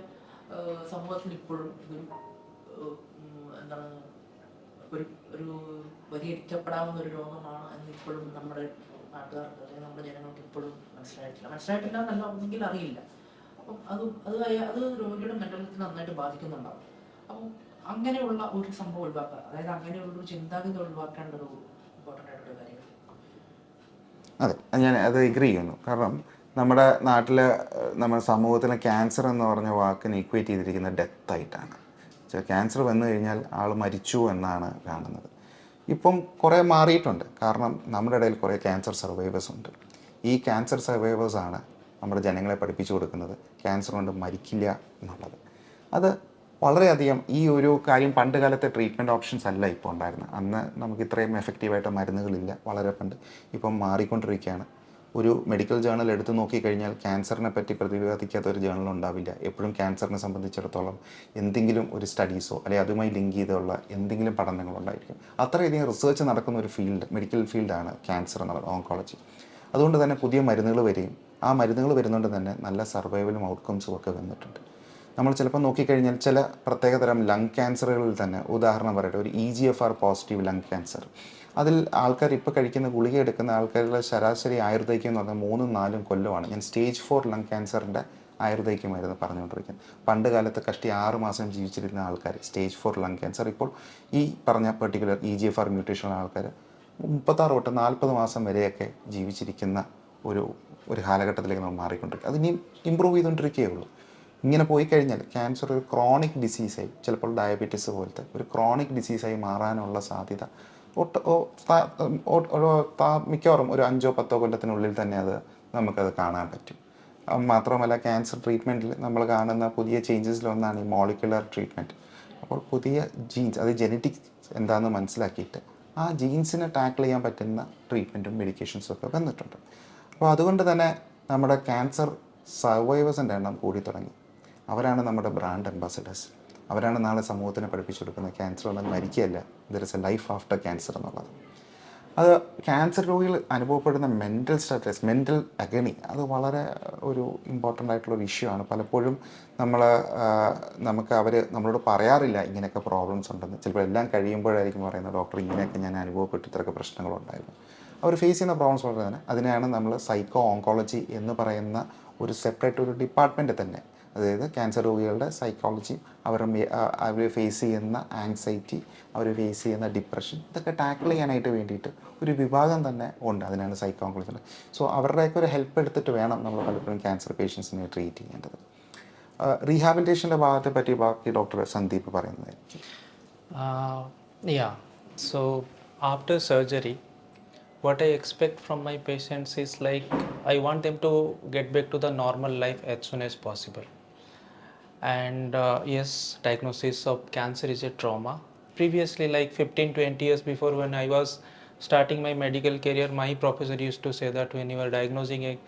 സമൂഹത്തിൽ ഇപ്പോഴും എന്താണ് ഒരു ഒരു പരിഹരിക്കപ്പെടാവുന്ന ഒരു രോഗമാണ് എന്ന് ഇപ്പോഴും നമ്മുടെ നാട്ടുകാർക്ക് അല്ലെങ്കിൽ നമ്മുടെ ജനങ്ങൾക്ക് ഇപ്പോഴും മനസ്സിലായിട്ടില്ല. മനസ്സിലായിട്ടില്ല എന്നല്ല ഒന്നെങ്കിൽ അറിയില്ല. അപ്പം അത് അത് അത് രോഗിയുടെ മെന്റൽ ഹെൽത്ത് നന്നായിട്ട് ബാധിക്കുന്നുണ്ടാവും. അപ്പം അങ്ങനെയുള്ള ഒരു സംഭവം ഒഴിവാക്കുക. അതായത് അങ്ങനെയുള്ള ഒരു ചിന്താഗതി ഒഴിവാക്കേണ്ട ഒരു ഇമ്പോർട്ടന്റ് ആയിട്ടുള്ള കാര്യം അതെ ഞാൻ അത് എഗ്രി ചെയ്യുന്നു. കാരണം നമ്മുടെ നാട്ടിലെ നമ്മുടെ സമൂഹത്തിലെ ക്യാൻസർ എന്ന് പറഞ്ഞ വാക്കിന് ഇക്വേറ്റ് ചെയ്തിരിക്കുന്ന ഡെത്ത് ആയിട്ടാണ്. ക്യാൻസർ വന്നു കഴിഞ്ഞാൽ ആൾ മരിച്ചു എന്നാണ് കാണുന്നത്. ഇപ്പം കുറേ മാറിയിട്ടുണ്ട്. കാരണം നമ്മുടെ ഇടയിൽ കുറേ ക്യാൻസർ സർവൈവേഴ്സ് ഉണ്ട്. ഈ ക്യാൻസർ സർവൈവേഴ്സാണ് നമ്മുടെ ജനങ്ങളെ പഠിപ്പിച്ചു കൊടുക്കുന്നത് ക്യാൻസർ കൊണ്ട് മരിക്കില്ല എന്നുള്ളത്. അത് വളരെയധികം ഈ ഒരു കാര്യം പണ്ട് കാലത്തെ ട്രീറ്റ്മെന്റ് ഓപ്ഷൻസ് അല്ല ഇപ്പോൾ ഉണ്ടായിരുന്നത്. അന്ന് നമുക്ക് ഇത്രയും എഫക്റ്റീവായിട്ട് മരുന്നുകളില്ല. വളരെ പണ്ട് ഇപ്പം മാറിക്കൊണ്ടിരിക്കുകയാണ്. ഒരു മെഡിക്കൽ ജേണൽ എടുത്തു നോക്കിക്കഴിഞ്ഞാൽ ക്യാൻസറിനെ പറ്റി പ്രതിപാദിക്കാത്ത ഒരു ജേണൽ ഉണ്ടാവില്ല. എപ്പോഴും ക്യാൻസറിനെ സംബന്ധിച്ചിടത്തോളം എന്തെങ്കിലും ഒരു സ്റ്റഡീസോ അല്ലെങ്കിൽ അതുമായി ലിങ്ക് ചെയ്തുള്ള എന്തെങ്കിലും പഠനങ്ങളുണ്ടായിരിക്കും അത്രയധികം റിസർച്ച് നടക്കുന്ന ഒരു ഫീൽഡ് മെഡിക്കൽ ഫീൽഡാണ് ക്യാൻസർ എന്നുള്ളത് ഓങ്കോളജി അതുകൊണ്ട് തന്നെ പുതിയ മരുന്നുകൾ വരികയും ആ മരുന്നുകൾ വരുന്നതുകൊണ്ട് തന്നെ നല്ല സർവൈവലും ഔട്ട്കംസും ഒക്കെ വന്നിട്ടുണ്ട്. നമ്മൾ ചിലപ്പോൾ നോക്കിക്കഴിഞ്ഞാൽ ചില പ്രത്യേകതരം ലങ് ക്യാൻസറുകളിൽ തന്നെ ഉദാഹരണം പറയട്ടെ ഒരു E G F R positive lung cancer അതിൽ ആൾക്കാർ ഇപ്പോൾ കഴിക്കുന്ന ഗുളിക എടുക്കുന്ന ആൾക്കാരുടെ ശരാശരി ആയുർദൈക്യം എന്ന് പറഞ്ഞാൽ മൂന്നും നാലും കൊല്ലമാണ്. ഞാൻ സ്റ്റേജ് ഫോർ ലങ് ക്യാൻസറിന്റെ ആയുർദൈക്യമായിരുന്നു പറഞ്ഞുകൊണ്ടിരിക്കുന്നത്. പണ്ട് കാലത്ത് കഷ്ടി ആറ് മാസം ജീവിച്ചിരുന്ന ആൾക്കാർ സ്റ്റേജ് ഫോർ ലങ് ക്യാൻസർ ഇപ്പോൾ ഈ പറഞ്ഞ particular E G F R മ്യൂട്ടേഷനുള്ള ആൾക്കാർ മുപ്പത്താറ് തൊട്ട് നാൽപ്പത് മാസം വരെയൊക്കെ ജീവിച്ചിരിക്കുന്ന ഒരു ഒരു കാലഘട്ടത്തിലേക്ക് നമ്മൾ മാറിക്കൊണ്ടിരിക്കുക അതിനി ഇമ്പ്രൂവ് ചെയ്തുകൊണ്ടിരിക്കുകയേ ഉള്ളൂ. ഇങ്ങനെ പോയി കഴിഞ്ഞാൽ ക്യാൻസർ ഒരു ക്രോണിക് ഡിസീസായി ചിലപ്പോൾ ഡയബറ്റീസ് പോലത്തെ ഒരു ക്രോണിക് ഡിസീസായി മാറാനുള്ള സാധ്യത മിക്കവാറും ഒരു അഞ്ചോ പത്തോ കൊല്ലത്തിനുള്ളിൽ തന്നെ അത് നമുക്കത് കാണാൻ പറ്റും. മാത്രമല്ല ക്യാൻസർ ട്രീറ്റ്മെന്റിൽ നമ്മൾ കാണുന്ന പുതിയ ചേഞ്ചസിലൊന്നാണ് ഈ മോളിക്കുലർ ട്രീറ്റ്മെന്റ്. അപ്പോൾ പുതിയ ജീൻസ് അത് ജെനറ്റിക്സ് എന്താണെന്ന് മനസ്സിലാക്കിയിട്ട് ആ ജീൻസിനെ ടാക്കിൾ ചെയ്യാൻ പറ്റുന്ന ട്രീറ്റ്മെന്റും മെഡിക്കേഷൻസും ഒക്കെ വന്നിട്ടുണ്ട്. അപ്പോൾ അതുകൊണ്ട് തന്നെ നമ്മുടെ ക്യാൻസർ സർവൈവേഴ്സിന്റെ എണ്ണം കൂടി തുടങ്ങി. അവരാണ് നമ്മുടെ ബ്രാൻഡ് അംബാസഡേഴ്സ്. അവരാണ് നാളെ സമൂഹത്തിന് പഠിപ്പിച്ചു കൊടുക്കുന്നത് ക്യാൻസർ വന്നാൽ മരിക്കുകയല്ല. There is a life after cancer എന്നുള്ളത്. അത് ക്യാൻസർ രോഗികൾ അനുഭവപ്പെടുന്ന മെന്റൽ സ്ട്രെസ് മെന്റൽ അഗണി അത് വളരെ ഒരു ഇമ്പോർട്ടന്റ് ആയിട്ടുള്ള ഒരു ഇഷ്യൂ ആണ്. പലപ്പോഴും നമ്മൾ നമുക്ക് അവർ നമ്മളോട് പറയാറില്ല ഇങ്ങനെയൊക്കെ പ്രോബ്ലംസ് ഉണ്ടെന്ന്. ചിലപ്പോൾ എല്ലാം കഴിയുമ്പോഴായിരിക്കും പറയുന്നത് ഡോക്ടർ ഇങ്ങനെയൊക്കെ ഞാൻ അനുഭവപ്പെട്ടു ഇത്രയൊക്കെ പ്രശ്നങ്ങളുണ്ടായിരുന്നു അവർ ഫേസ് ചെയ്യുന്ന പ്രോബ്ലംസ് വളരെ തന്നെ. അതിനെയാണ് നമ്മൾ സൈക്കോ ഓങ്കോളജി എന്ന് പറയുന്ന ഒരു സെപ്പറേറ്റ് ഒരു ഡിപ്പാർട്ട്മെന്റ് തന്നെ. അതായത് ക്യാൻസർ രോഗികളുടെ സൈക്കോളജി അവർ അവർ ഫേസ് ചെയ്യുന്ന ആങ്സൈറ്റി അവർ ഫേസ് ചെയ്യുന്ന ഡിപ്രഷൻ ഇതൊക്കെ ടാക്കിൾ ചെയ്യാനായിട്ട് വേണ്ടിയിട്ട് ഒരു വിഭാഗം തന്നെ ഉണ്ട് അതിനാണ് സൈക്കോ ഓങ്കോളജി സോ അവരുടെയൊക്കെ ഒരു ഹെൽപ്പ് എടുത്തിട്ട് വേണം നമ്മൾ പലപ്പോഴും ക്യാൻസർ പേഷ്യൻസിനെ ട്രീറ്റ് ചെയ്യേണ്ടത്. റീഹാബിലിറ്റേഷന്റെ ഭാഗത്തെ പറ്റി ബാക്കി ഡോക്ടർ സന്ദീപ് പറയുന്നതായിരിക്കും. So after surgery what I expect from my patients is like I want them to get back to the normal life as soon as possible. And uh, yes, diagnosis of cancer is a trauma. Previously, like 15 20 years before, when I was starting my medical career, my professor used to say that when you are diagnosing a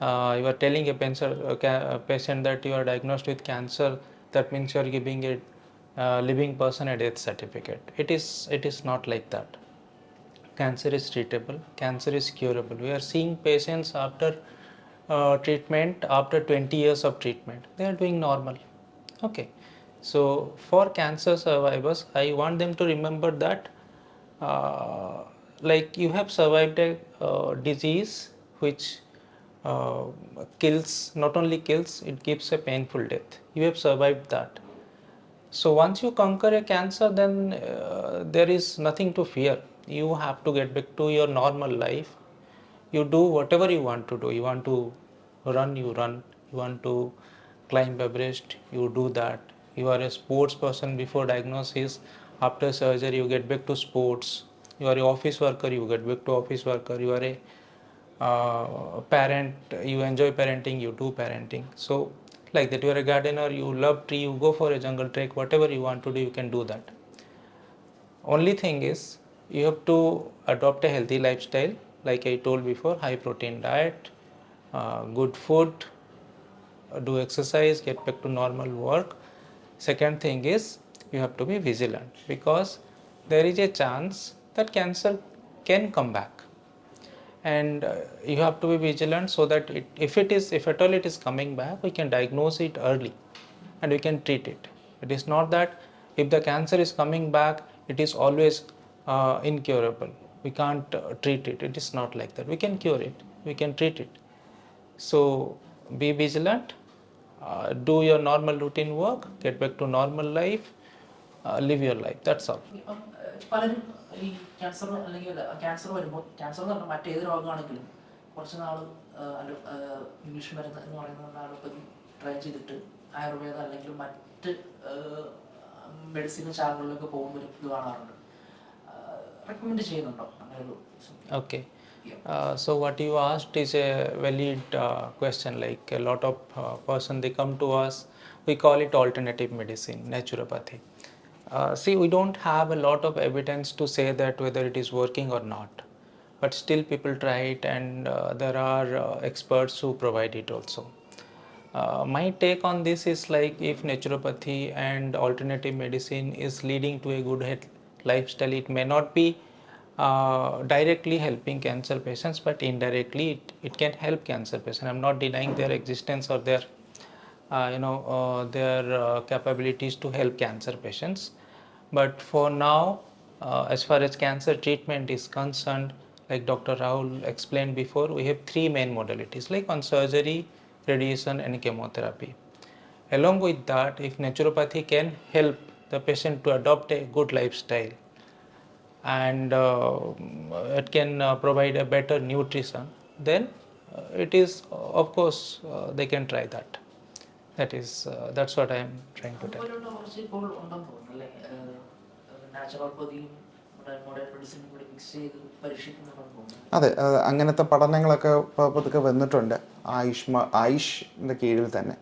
uh, you are telling a patient, that you are diagnosed with cancer, that means you are giving a uh, living person a death certificate. It is it is not like that. Cancer is treatable. Cancer is curable. We are seeing patients after uh, treatment after 20 years of treatment. They are doing normal. Okay. So for cancer survivors, I want them to remember that uh, like you have survived a uh, disease which uh, kills not only kills it gives a painful death. You have survived that. So once you conquer a cancer then uh, there is nothing to fear. You have to get back to your normal life. You do whatever you want to do. You want to run you run. You want to climb everest you do that. You are a sports person before diagnosis. After surgery you get back to sports. You are a office worker you get back to office worker. You are a uh, parent you enjoy parenting you do parenting. So like that you are a gardener you love tree you go for a jungle trek whatever you want to do you can do that. Only thing is you have to adopt a healthy lifestyle. Like i told before high protein diet uh, good food do exercise get back to normal work. Second thing is you have to be vigilant because there is a chance that cancer can come back. And uh, you have to be vigilant so that it, if it is if at all it is coming back we can diagnose it early and we can treat it. It is not that if the cancer is coming back it is always uh, incurable. We can't uh, treat it. It is not like that. We can cure it. We can treat it. So be vigilant uh, do your normal routine work get back to normal life uh, live your life that's all. പലരും ഈ ക്യാൻസർ അല്ലെങ്കിൽ ക്യാൻസർ വരുമ്പോൾ ക്യാൻസർ എന്ന് പറഞ്ഞാൽ മറ്റേത് രോഗമാണെങ്കിലും കുറച്ച് നാൾ ഇംഗ്ലീഷ് മരുന്ന് എന്ന് പറയുന്ന അലോപ്പതി ട്രൈ ചെയ്തിട്ട് ആയുർവേദ അല്ലെങ്കിൽ മറ്റ് മെഡിസിൻ ശാഖകളിലൊക്കെ പോകുമ്പോൾ ഇത് കാണാറുണ്ട്. റെക്കമെൻഡ് ചെയ്യുന്നുണ്ടോ? അങ്ങനെ ഒരു Okay. Uh, so what you asked is a valid uh, question. Like a lot of uh, person they come to us, we call it alternative medicine, naturopathy. Uh, see, we don't have a lot of evidence to say that whether it is working or not, but still people try it, and uh, there are uh, experts who provide it also. Uh, my take on this is like if naturopathy and alternative medicine is leading to a good health lifestyle, it may not be uh, directly helping cancer patients, but indirectly it, it can help cancer patients. I'm not denying their existence or their uh, you know uh, their uh, capabilities to help cancer patients but for now uh, as far as cancer treatment is concerned like dr rahul explained before we have three main modalities like on surgery radiation and chemotherapy along with that if naturopathy can help the patient to adopt a good lifestyle and uh, it can uh, provide a better nutrition then uh, it is uh, of course uh, they can try that. That is uh, that's what i am trying to tell. അതെ അങ്ങനത്തെ പഠനങ്ങളൊക്കെ പതുക്കെ വന്നിട്ടുണ്ട്. ആയുഷ്മ ആയുഷിന്റെ കീഴിൽ തന്നെ.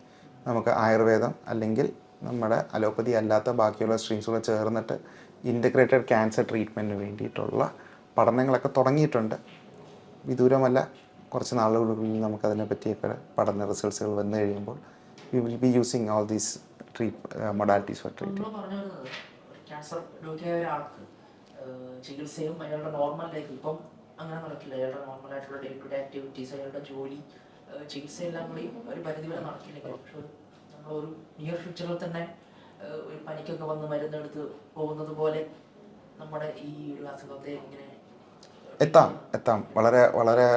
നമുക്ക് ആയുർവേദം അല്ലെങ്കിൽ നമ്മുടെ അലോപ്പതി അല്ലാത്ത ബാക്കിയുള്ള സ്ട്രീംസുകൾ ചേർന്നിട്ട് ഇന്റഗ്രേറ്റഡ് ക്യാൻസർ ട്രീറ്റ്മെന്റിന് വേണ്ടിയിട്ടുള്ള പഠനങ്ങളൊക്കെ തുടങ്ങിയിട്ടുണ്ട്. വിദൂരമല്ല കുറച്ച് നാളുകളിൽ നമുക്കതിനെ പറ്റിയൊക്കെ പഠന റിസൾട്ട്സുകൾ വന്നു കഴിയുമ്പോൾ we will be using all these treat modalities for treat നമ്മൾ ക്യാൻസർ രോഗിയായ ഒരാൾക്ക് ചികിത്സയും അയാളുടെ നോർമൽ ലൈഫ് ഇപ്പം അങ്ങനെ നടക്കില്ല. അയാളുടെ നോർമൽ ആയിട്ടുള്ള ഡേ ടു ഡേ ആക്ടിവിറ്റീസ് അയാളുടെ ജോലി ചികിത്സയെല്ലാം കൂടി ഒരു പരിധി വരെ നടക്കില്ലെങ്കിൽ പക്ഷെ ഒരു- നിയർ ഫ്യൂച്ചറിൽ തന്നെ ഒരു പനിക്കൊക്കെ വന്ന് മരുന്നെടുത്ത് പോകുന്നത് പോലെ നമ്മുടെ ഈ ഒരു അസുഖത്തെ ഇങ്ങനെ എത്താം എത്താം. വളരെ വളരെ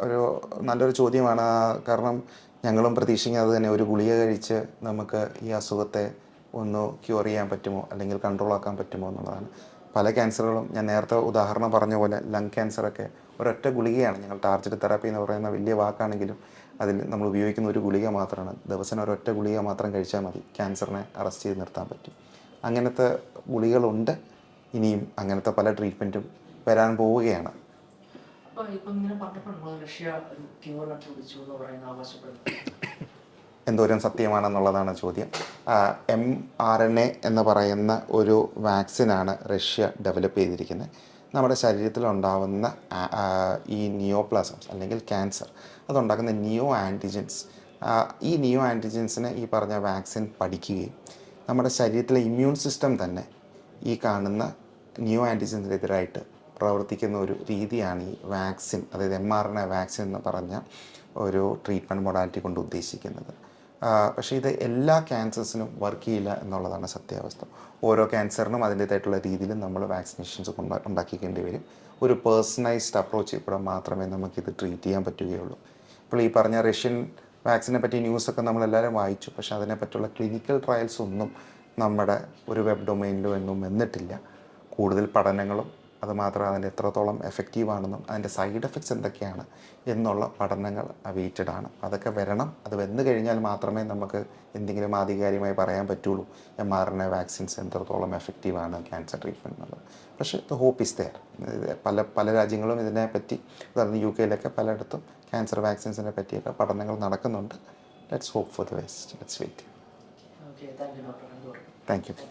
ഒരു നല്ലൊരു ചോദ്യമാണ്. കാരണം ഞങ്ങളും പ്രതീക്ഷിക്കുന്നത് തന്നെ ഒരു ഗുളിക കഴിച്ച് നമുക്ക് ഈ അസുഖത്തെ ഒന്ന് ക്യൂർ ചെയ്യാൻ പറ്റുമോ? അല്ലെങ്കിൽ കൺട്രോൾ ആക്കാൻ പറ്റുമോ എന്നുള്ളതാണ്. പല ക്യാൻസറുകളും ഞാൻ നേരത്തെ ഉദാഹരണം പറഞ്ഞ പോലെ ലങ് ക്യാൻസറൊക്കെ ഒരൊറ്റ ഗുളികയാണ്. ഞങ്ങൾ ടാർജറ്റ് തെറാപ്പി എന്ന് പറയുന്ന വലിയ വാക്കാണെങ്കിലും അതിൽ നമ്മൾ ഉപയോഗിക്കുന്ന ഒരു ഗുളിക മാത്രമാണ്. ദിവസം ഒരൊറ്റ ഗുളിക മാത്രം കഴിച്ചാൽ മതി. ക്യാൻസറിനെ അറസ്റ്റ് ചെയ്ത് നിർത്താൻ പറ്റും. അങ്ങനത്തെ ഗുളികളുണ്ട്. ഇനിയും അങ്ങനത്തെ പല ട്രീറ്റ്മെന്റും വരാൻ പോവുകയാണ്. എന്തോരം സത്യമാണെന്നുള്ളതാണ് ചോദ്യം. എം ആർ എൻ എ എന്ന് പറയുന്ന ഒരു വാക്സിനാണ് റഷ്യ ഡെവലപ്പ് ചെയ്തിരിക്കുന്നത്. നമ്മുടെ ആ, ഈ നിയോപ്ലാസംസ് അല്ലെങ്കിൽ ക്യാൻസർ. അതുണ്ടാക്കുന്ന നിയോ ആന്റിജൻസ് ഈ നിയോ ആന്റിജൻസിനെ ഈ പറഞ്ഞ വാക്സിൻ പഠിക്കുകയും നമ്മുടെ ശരീരത്തിലെ ഇമ്മ്യൂൺ സിസ്റ്റം തന്നെ ഈ കാണുന്ന ന്യൂ ആന്റിജൻസിനെതിരായിട്ട് പ്രവർത്തിക്കുന്ന ഒരു രീതിയാണ് ഈ വാക്സിൻ അതായത് M R N A vaccine എന്ന് പറഞ്ഞ ഒരു ട്രീറ്റ്മെന്റ് മൊഡാലിറ്റി കൊണ്ട് ഉദ്ദേശിക്കുന്നത്. പക്ഷേ ഇത് എല്ലാ ക്യാൻസേഴ്സിനും വർക്ക് ചെയ്യില്ല എന്നുള്ളതാണ് സത്യാവസ്ഥ. ഓരോ ക്യാൻസറിനും അതിന്റേതായിട്ടുള്ള രീതിയിൽ നമ്മൾ വാക്സിനേഷൻസ് കൊണ്ട് ഉണ്ടാക്കിക്കേണ്ടി വരും. ഒരു പേഴ്സണൈസ്ഡ് അപ്രോച്ച് കൂടെ മാത്രമേ നമുക്കിത് ട്രീറ്റ് ചെയ്യാൻ പറ്റുകയുള്ളൂ. ഇപ്പോൾ ഈ പറഞ്ഞ റഷ്യൻ വാക്സിനെ പറ്റി ന്യൂസൊക്കെ നമ്മളെല്ലാവരും വായിച്ചു. പക്ഷേ അതിനെപ്പറ്റിയുള്ള ക്ലിനിക്കൽ ട്രയൽസ് ഒന്നും നമ്മുടെ ഒരു വെബ് ഡൊമൈനിലും എന്നും വന്നിട്ടില്ല. കൂടുതൽ പഠനങ്ങളും അതുമാത്രം അതിന്റെ എത്രത്തോളം എഫക്റ്റീവാണെന്നും അതിന്റെ സൈഡ് എഫക്ട്സ് എന്തൊക്കെയാണ് എന്നുള്ള പഠനങ്ങൾ അവീറ്റഡ് ആണ്. അതൊക്കെ വരണം. അത് വന്നു കഴിഞ്ഞാൽ മാത്രമേ നമുക്ക് എന്തെങ്കിലും ആധികാരികമായി പറയാൻ പറ്റുള്ളൂ. M R N A vaccines എത്രത്തോളം എഫക്റ്റീവ് ആണ് ക്യാൻസർ ട്രീറ്റ്മെന്റ് എന്നുള്ളത്. പക്ഷേ ദ ഹോപ്പ് ഇസ് ദെയർ പല പല രാജ്യങ്ങളും ഇതിനെപ്പറ്റി അതായത് യു കെയിലൊക്കെ പലയിടത്തും ക്യാൻസർ വാക്സിൻസിനെ പറ്റിയൊക്കെ പഠനങ്ങൾ നടക്കുന്നുണ്ട്. Let's hope for the best let's wait thank you